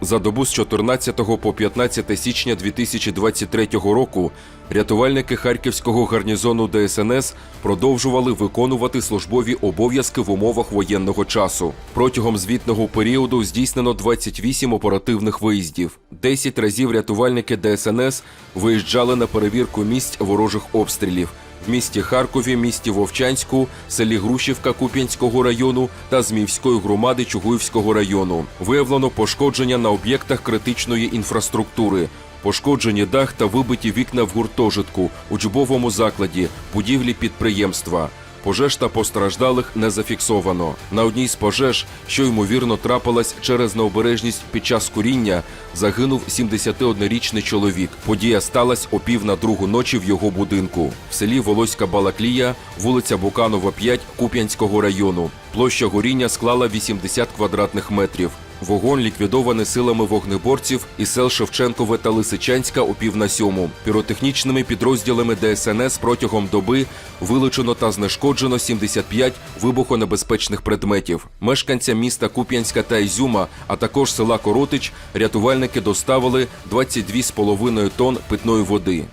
За добу з 14 по 15 січня 2023 року рятувальники Харківського гарнізону ДСНС продовжували виконувати службові обов'язки в умовах воєнного часу. Протягом звітного періоду здійснено 28 оперативних виїздів. 10 разів рятувальники ДСНС виїжджали на перевірку місць ворожих обстрілів в місті Харкові, місті Вовчанську, селі Грушівка Куп'янського району та Зміївської громади Чугуївського району. Виявлено пошкодження на об'єктах критичної інфраструктури. Пошкоджені дах та вибиті вікна в гуртожитку, учбовому закладі, будівлі підприємства. Пожеж та постраждалих не зафіксовано. На одній з пожеж, що ймовірно трапилась через необережність під час куріння, загинув 71-річний чоловік. Подія сталася о пів на другу ночі в його будинку в селі Волоська Балаклія, вулиця Буканова, 5 Куп'янського району. Площа горіння склала 80 квадратних метрів. Вогонь ліквідований силами вогнеборців із сел Шевченкове та Лисичанська о пів на сьому. Піротехнічними підрозділами ДСНС протягом доби вилучено та знешкоджено 75 вибухонебезпечних предметів. Мешканцям міста Куп'янська та Ізюма, а також села Коротич, рятувальники доставили 22,5 тонн питної води.